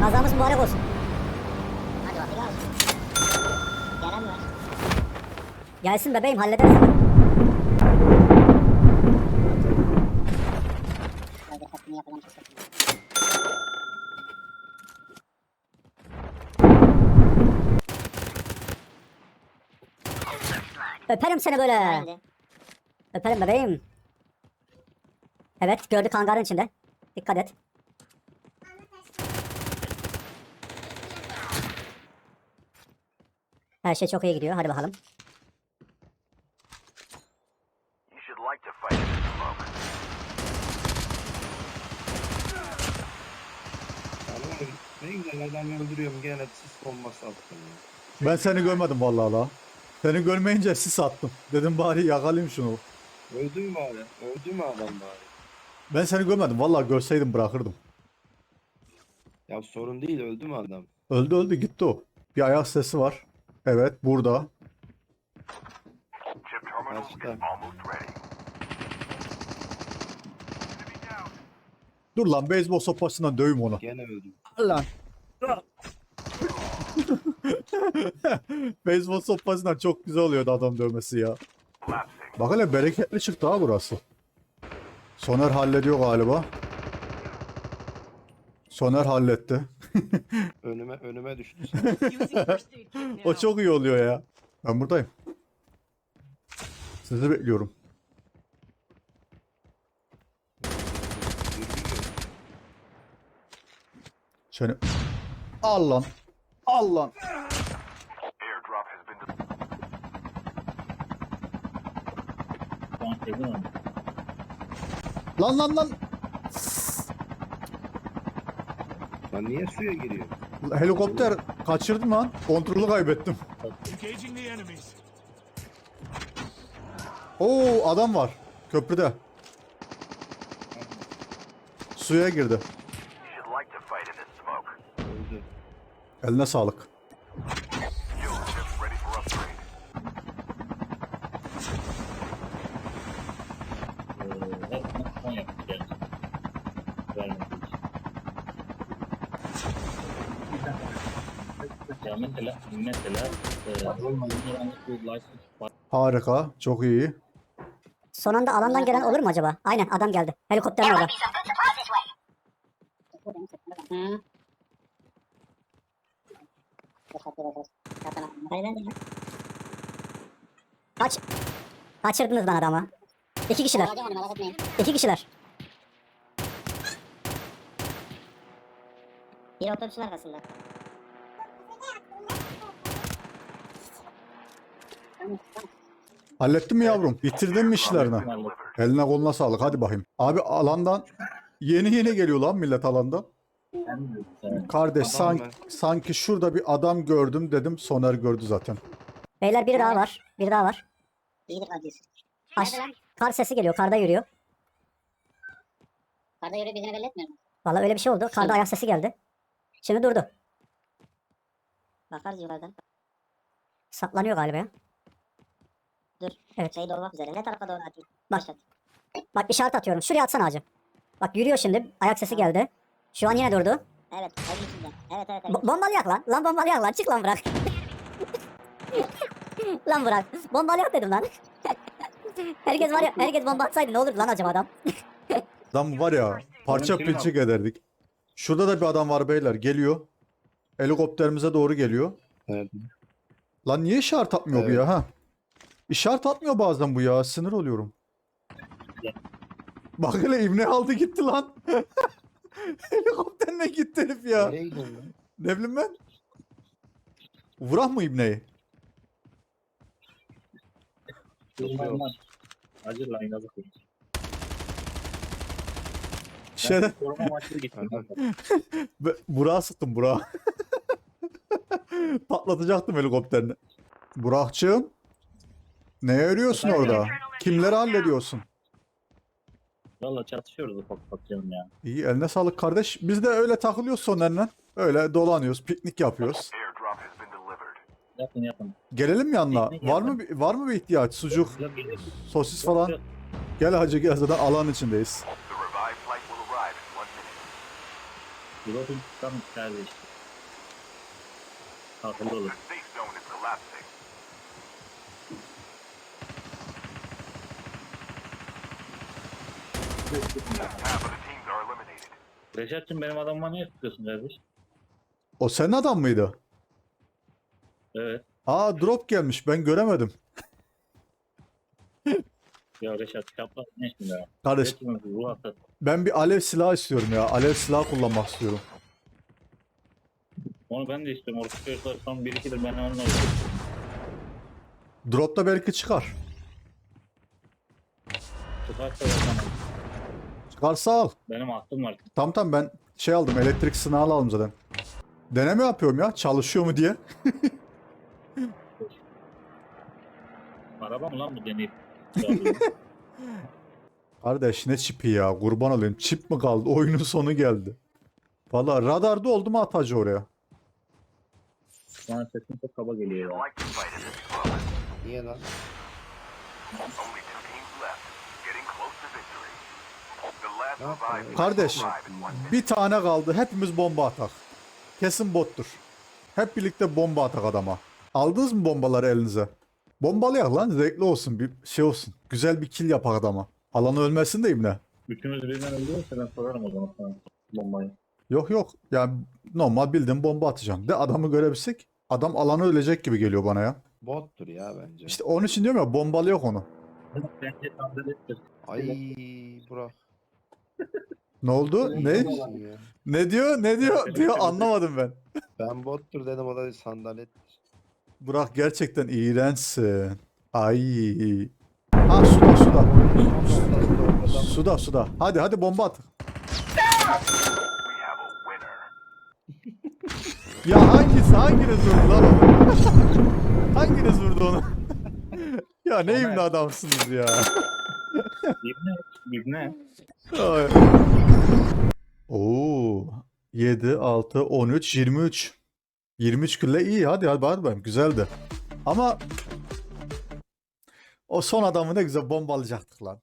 Kazamız mübarek olsun. Hadi bakayım. Gelen mi var? Gelsin bebeğim hallederiz. Öperim seni böyle. Haydi. Öperim bebeğim. Evet gördük hangarın içinde. Dikkat et. Her şey çok iyi gidiyor. Hadi bakalım. You should like to fight in the smoke. Yani ne güzel adamı öldürüyorum gene sis bombası attım. Ben seni görmedim vallahi la. Seni görmeyince sis attım. Dedim bari yakalayayım şunu. Öldü mü bari? Öldü mü adam bari? Ben seni görmedim. Vallahi görseydim bırakırdım. Ya sorun değil öldü mü adam? Öldü öldü gitti o. Bir ayak sesi var. Evet burada. Dur lan beyzbol sopasından dövüm onu. Gene öldü. Lan. beyzbol sopasından çok güzel oluyordu adam dövmesi ya. Bak hele bereketli çıktı ha burası. Soner hallediyor galiba. Soner halletti. Önüme önüme düştü. O çok iyi oluyor ya. Ben buradayım. Sizi bekliyorum. Seni... Al lan. Al lan. Lan lan lan. Lan niye suya giriyor? Helikopter kaçırdım lan. Kontrolü kaybettim. Engaging the enemies. Oo adam var. Köprüde. Suya girdi. Should like to fight in the smoke. Öldü. Eline sağlık. Ya mesela mesela e, Harika. Çok iyi. Son anda alandan gelen olur mu acaba? Aynen adam geldi. Helikopterin orada. Kaç. Kaçırdınız lan adamı. İki kişiler. İki kişiler. Bir otobüsün arkasında. Tamam, Hallettin mi yavrum? Bitirdin mi işlerini? Eline koluna sağlık. Hadi bakayım. Abi alandan yeni yeni geliyor lan millet alandan. Kardeş Adam sanki, mı? sanki şurada bir adam gördüm dedim. Soner gördü zaten. Beyler biri daha var. Biri daha var. İyidir adresi. Aş kar sesi geliyor. Karda yürüyor. Karda yürüyor bizine belli etmiyor mu? Vallahi öyle bir şey oldu. Karda ayak sesi geldi. Şimdi durdu. Bakarız yukarıdan. Saklanıyor galiba ya. Dur. Evet. Şey dolmak üzere. Ne tarafa doğru atayım? Başlat. Bak işaret atıyorum. Şuraya atsana hacı. Bak yürüyor şimdi. Ayak sesi geldi. Şu an yine durdu. Evet. Evin içinde. Evet evet. Bo- bombalayak lan. Lan bombalayak lan. Çık lan bırak. lan bırak. Bombalayak dedim lan. herkes var ya. Herkes bomba atsaydı ne olurdu lan acaba adam? Adam var ya parça pinçik ederdik. Şurada da bir adam var beyler. Geliyor. Helikopterimize doğru geliyor. Evet. Lan niye işaret atmıyor bu Evet. ya ha? İşaret atmıyor bazen bu ya. Sinir oluyorum. Bak hele ibne aldı gitti lan. Helikopterle gitti herif ya. Nereye gidiyorsun lan? Ne bileyim ben? Vurak mı ibneyi? Bakın. Şeyde, Koruma maçları gittim. Be- Burak'a sıktım Burak'a. Patlatacaktım helikopterini. Burak'cığım. Ne arıyorsun orada? Kimleri hallediyorsun? Valla çatışıyoruz ufak ufak canım ya. İyi eline sağlık kardeş. Biz de öyle takılıyoruz Soner'le. Öyle dolanıyoruz, piknik yapıyoruz. Yapın yapın. Gelelim yanına? Piknik Var mı bir- var mı bir ihtiyaç? Sucuk, Yok sosis falan. Gel hacı gel zaten alan içindeyiz. The revived flight will arrive in one minute. Drop'un tam işte. Akıllı The olur. safe zone is collapsing. Reşat'cığım benim adamıma niye sıkıyorsun kardeş? O senin adam mıydı? Evet. Aa drop gelmiş ben göremedim. Ya Reşat yapma ne şimdi ya? Kardeş Reşat'cığım ruh hastası. ben bir alev silahı istiyorum ya. Alev silahı kullanmak istiyorum. Onu ben de istiyorum. Orta çocuklar son 1-2'dir ben onunla oynuyorum. Dropta belki çıkar. Çıkarsa bakalım. Çıkarsa al. Benim aklım var. Tam tam ben şey aldım elektrik sınağı aldım zaten. Deneme yapıyorum ya çalışıyor mu diye. Araba mı lan bu deneyip? Kardeş ne çipi ya kurban olayım. Çip mi kaldı? Oyunun sonu geldi. Valla radarda oldu mu atacı oraya. Bana sesin çok kaba geliyor ya. Niye lan? Kardeş bir tane kaldı hepimiz bomba atak. Kesin bottur. Hep birlikte bomba atak adama. Aldınız mı bombaları elinize? Bombalayak lan zevkli olsun bir şey olsun. Güzel bir kill yapak adama. Alanı ölmesin de ibne. Üçümüz birden öldürürse ben sorarım o zaman sana bombayı. Yok yok yani normal bildiğin bomba atacağım. De adamı görebilsek adam alanı ölecek gibi geliyor bana ya. Bottur ya bence. İşte onun için diyorum ya bombalı yok onu. Bence. Ay Burak. Ne oldu? Ne? Ne diyor? Ne diyor? Diyor anlamadım ben. Ben bottur dedim o da sandalet. Burak gerçekten iğrençsin. Ay. Ha suda suda. Suda suda. Hadi hadi bomba at. Ya hangisi hanginiz vurdu lan onu? hanginiz vurdu onu? ya ne imli adamsınız ya. İbne. İbne. Ay. Oo. 7, 6, 13, 23. 23 külle iyi hadi hadi hadi ben güzeldi. Ama o son adamı ne güzel bombalayacaktık lan.